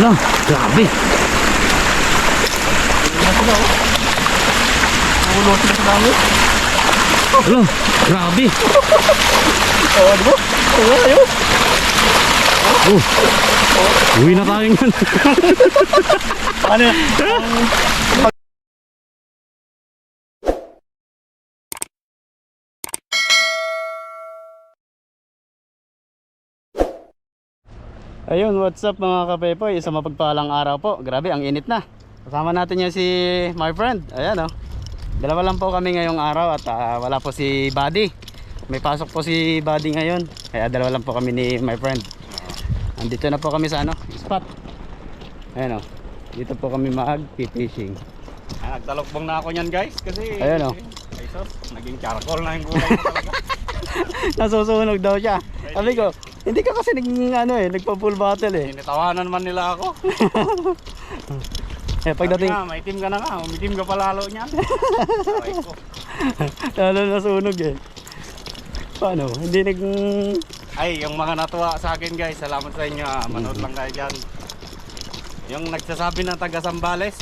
Ala, grabe. Nagulo sila sa dami. Ala, grabe. Oo, di ba? Oo, ayun. Oh. Uwi na tayo yan. Ano Ayun, what's up mga kapepoy? Isang mapagpalang araw po. Grabe, ang init na. Kasama natin yan si my friend. Ayan oh. Dalawa lang po kami ngayong araw at ah, wala po si Buddy. May pasok po si Buddy ngayon. Kaya dalawa lang po kami ni my friend. Andito na po kami sa ano, spot. Ayan oh. Dito po kami mag-fishing. Ah, nagtalokbong na ako niyan guys kasi Ayan, oh. ay sos, naging charcoal na yung gulay ko talaga. Nasusunog daw siya. Sabi ko, hindi ka kasi nag, ano eh, nagpa full bottle eh. Tinitawanan man nila ako. Eh, pagdating, Sabi nga, may team ka na nga, umitim ka palalo niyan. Aray ko. lalo nasunog eh. Paano? Hindi nag... Ay, yung mga natuwa sa akin guys, salamat sa inyo. ah. Manood lang kayo dyan. Yung nagsasabi ng taga Sambales,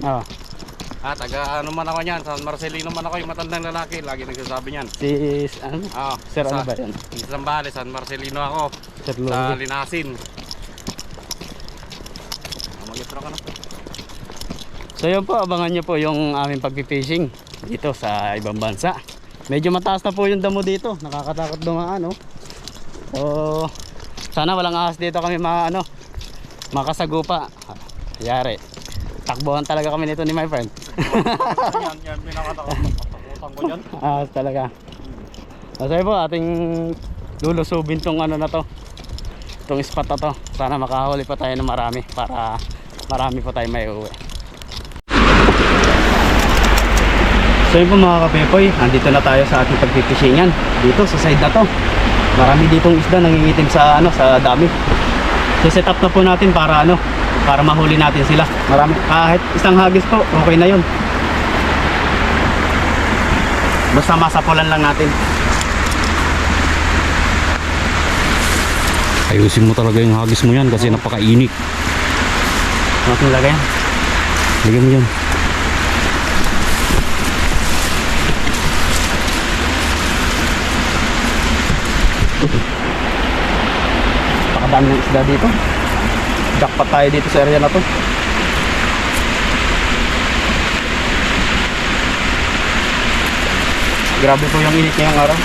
Ah, ah, taga ano man ako niyan, San Marcelino man ako yung matandang lalaki, lagi nagsasabi niyan. si... Ano? Ah, Sir, ano sa- ba yan? Sa Sambales, San Marcelino ako. Sir Sa Lolo. Linasin. Ah, Mag-intro ka na po. So yun po, abangan nyo po yung aming pagpipishing dito sa ibang bansa. Medyo mataas na po yung damo dito. Nakakatakot dumaan, no? So, sana walang ahas dito kami ma, ano, makasagupa. Yari. Takbuhan talaga kami nito ni my friend. Yan, yan, pinakatakot. Takutan ko dyan. Ahas talaga. So yun po, ating lulusubin tong ano na to. Itong spot na to. Sana makahuli pa tayo ng marami para marami pa tayo may uwi. So yun po mga kapepoy, andito na tayo sa ating pagpipishingyan dito sa side na to. Marami ditong isda nangingitim sa ano sa dami. So set up na po natin para ano, para mahuli natin sila. Marami kahit isang hagis po, okay na 'yon. Basta masapulan lang natin. Ayusin mo talaga yung hagis mo yan kasi napakainit. Natin lagay yan. Lagyan mo yan. Pakadami ng isda dito. Jackpot tayo dito sa area na to. Grabe po yung init ngayong araw.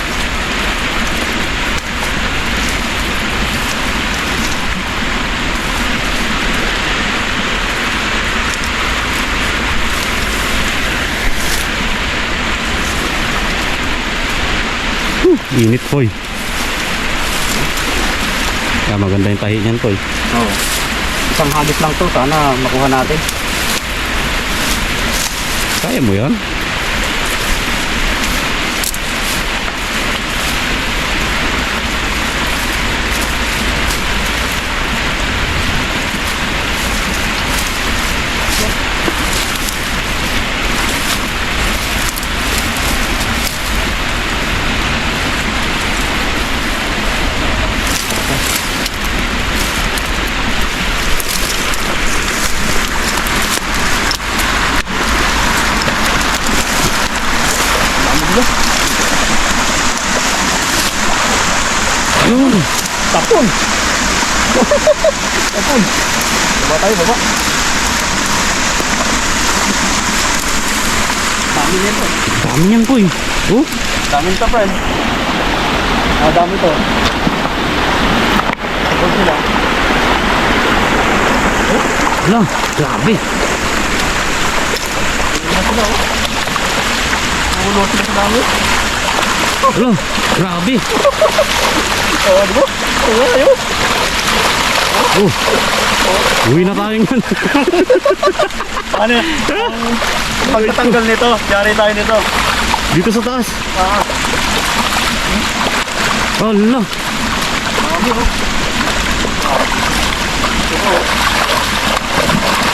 Init po eh. Kaya maganda yung tahi niyan po eh. Oo. Isang hagis lang to. Sana makuha natin. Kaya mo yan? Yun! Tapon! Tapon! Baba tayo, baba. Dami nito. Dami yan po eh. Oh, Dami nito, friend. Ah, dami to. Tapon sila. ala, grabe. Hindi na sila, oh. Nagulo sila sa dami. Ala, grabe. Oo, di ba? Oo, ayun. Oh, uwi na tayo yan. Ano? Ang pagtatanggal nito, yari tayo nito. Dito sa taas. Ah, Ala,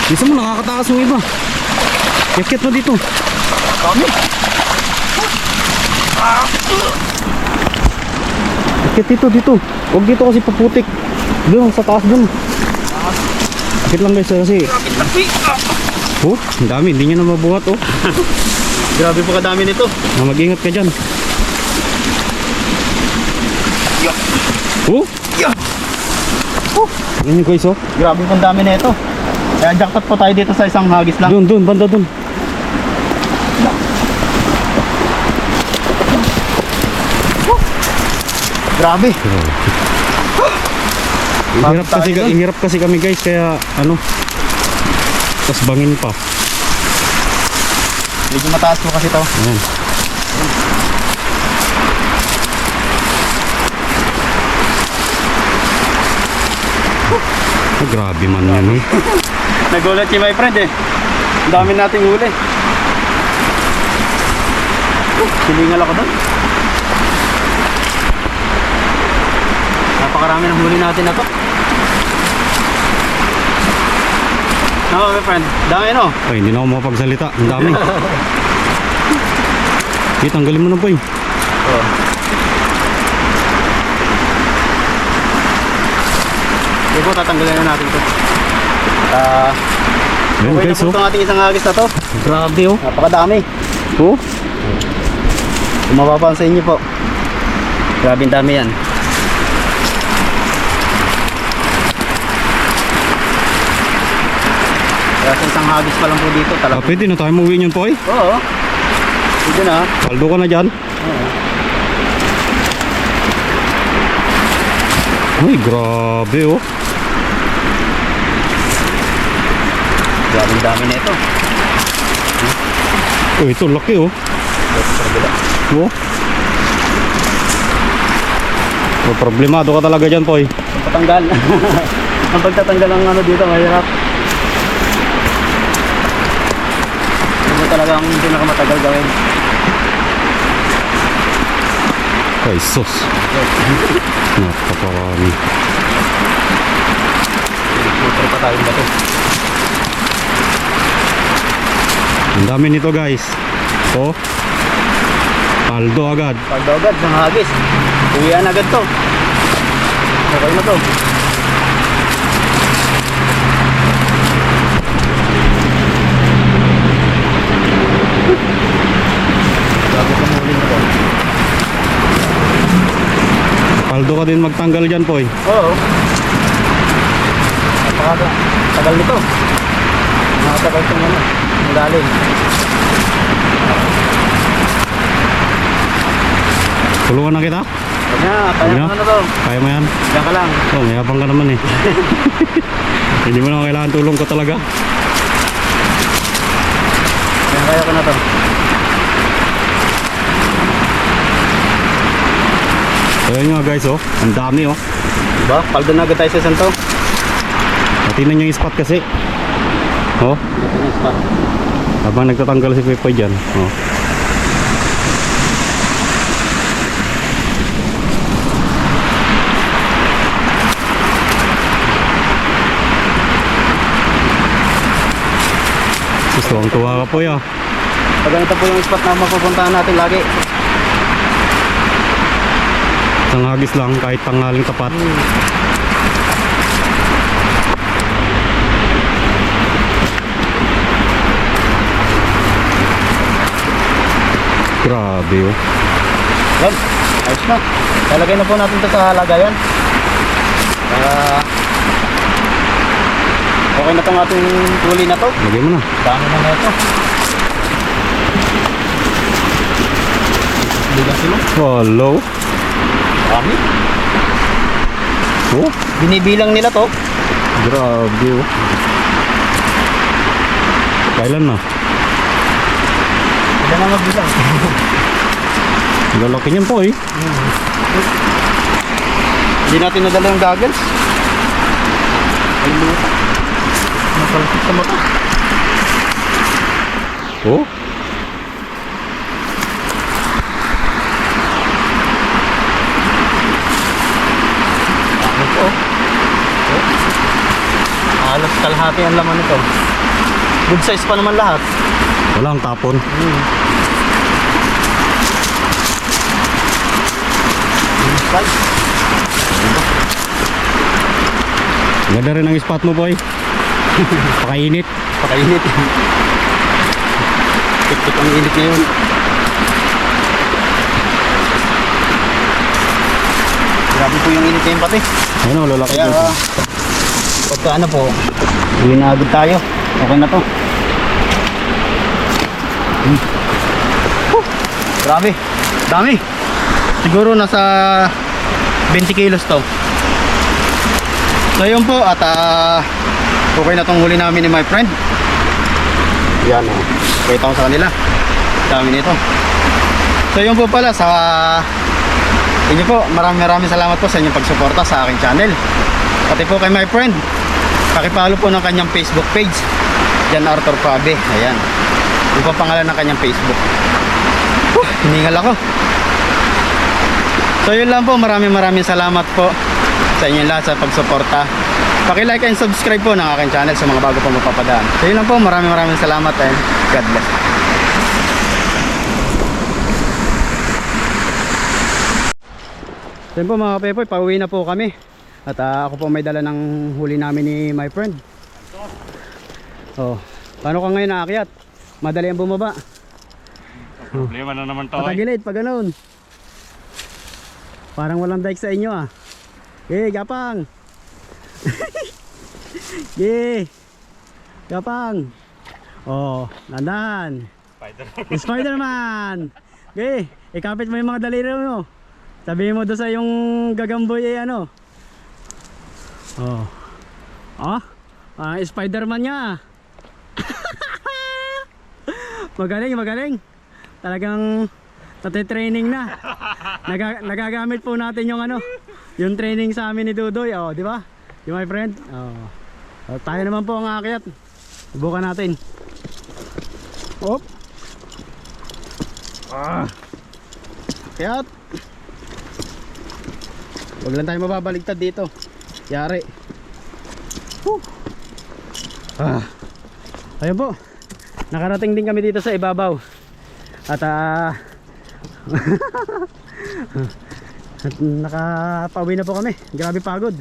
isa mo nakakatakas yung iba. Yakit mo dito. dami. Yakit dito, dito. Huwag dito kasi paputik. Doon, sa taas doon. Akit lang guys kasi. Oh, ang dami. Hindi niya na mabuhat oh. Grabe po kadami nito. Ah, Mag-ingat ka dyan. Oh! Oh! Ano guys oh? Grabe po dami nito. Kaya jackpot po tayo dito sa isang hagis lang. Doon, doon, banda doon. Grabe. Hirap kasi, hirap kasi kami guys kaya ano tas bangin pa. Medyo mataas po kasi to. Ayan. Oh, grabe man yan eh. Nagulat si my friend eh. Ang dami nating huli. Silingal ako doon. Napakarami ng huli natin na to. No, my friend. Dami no. Ay, hindi na ako makapagsalita. Ang dami. Eh, tanggalin mo na. Oh. Sige po, tatanggalin na natin to. Ah, Ayan okay na guys po oh. ating isang hagis na to. Grabe oh. Napakadami. Oh. Kung mapapansin niyo po. Grabe ang dami yan. Sa isang hagis pa lang po dito Ah, talaga. pwede na tayo mauwi niyan po eh. Oo. Pwede na. Paldo ka na dyan. Ay, grabe oh. Grabe dami nito. Oh, ito laki oh. Oh. Oh, problemado ka talaga dyan, Poy. Ang patanggal. ang pagtatanggal ng ano dito, mahirap. Ito talaga ang pinakamatagal gawin. Ay, sus. Napakarami. Putre pa tayong bato. Ang dami nito, guys. Oh. Paldo agad. Pagdogad ng hagis. Uwian agad to. Okay na to. Bago ka muli na to. Paldo ka din magtanggal dyan, Poy. Oo. Napaka tagal nito. Nakatagal itong ano. Ang galing. Tulungan na kita. Huwag na, kaya Ano? ko na to. Kaya mo yan. Diyan ka lang. Oh, mayabang ka naman eh. Hindi mo na kailangan tulong ko talaga. Diyan kaya ko na to. Ayan nga guys, oh. Ang dami, oh. Diba? Paldo na agad tayo sa santo. Tingnan nyo yung spot kasi. Oh, habang nagtatanggal si Pepe dyan. Oh. Gusto ang tuwa ka po ya. Pag ganito po yung spot na mapupuntahan natin lagi. Isang hagis lang kahit tanghaling tapat. Grabe oh. Yan. Ayos na. Lalagay na po natin ito sa lagayan. Para okay na itong ating huli na to. Lagay mo na. Dami na na ito. Sila. Hello. Dami. Oh, Binibilang nila to. grabe oh. Kailan na? Sila na magbilang. Lalaki niyan po eh. Hindi natin nadala yung goggles. Ay, luta. Masalapit sa mata. Oh. Halos kalahati ang laman nito. Good size pa naman lahat. Walang tapon. Good size. Ganda rin ang spot mo boy. Pakainit. Pakainit. Tik-tik ang init ngayon. Grabe po yung init ngayon pati. Ayun o, lalaki Kaya, dito. Pagka ano po, uwi na agad tayo. Okay na to. Hmm. Huh, Grabe. Dami. Siguro nasa 20 kilos to. So yun po at ah, okay na tong huli namin ni my friend. Yan o. Kita ko sa kanila. Dami nito. So yun po pala sa inyo po. Maraming maraming salamat po sa inyong pagsuporta sa aking channel. Pati po kay my friend. Pakipalo po ng kanyang Facebook page. Jan Arthur Pabe. Ayan. Yung po pangalan ng kanyang Facebook. Huh, hiningal ako. So yun lang po. Maraming maraming salamat po sa inyo lahat sa pagsuporta. Paki-like and subscribe po ng aking channel sa mga bago po mapapadaan. So yun lang po. Maraming maraming salamat and God bless. Yun po mga pepoy, pauwi na po kami. At ah, ako po may dala ng huli namin ni my friend. Oh, paano ka ngayon naakyat? Madali ang bumaba. Problema na naman to eh. Patagilid, pag ganun. Parang walang dike sa inyo ah. Eh, gapang. Ye. Gapang. Oh, nandan. Spider. Spider-Man. Okay, ikapit mo yung mga daliri mo. Sabihin mo doon sa yung gagamboy eh ano. Oh. Ah, ah Spider-Man niya. magaling, magaling. Talagang nate-training na. Naga, nagagamit po natin yung ano, yung training sa amin ni Dudoy, oh, di ba? Yung my friend. Oh. Oh, tayo naman po ang aakyat. Subukan natin. Op. Ah. Akyat. Huwag lang tayo mababaligtad dito. Yari. Whew. Ah. Ayun po. Nakarating din kami dito sa ibabaw. At ah At nakapauwi na po kami. Grabe pagod.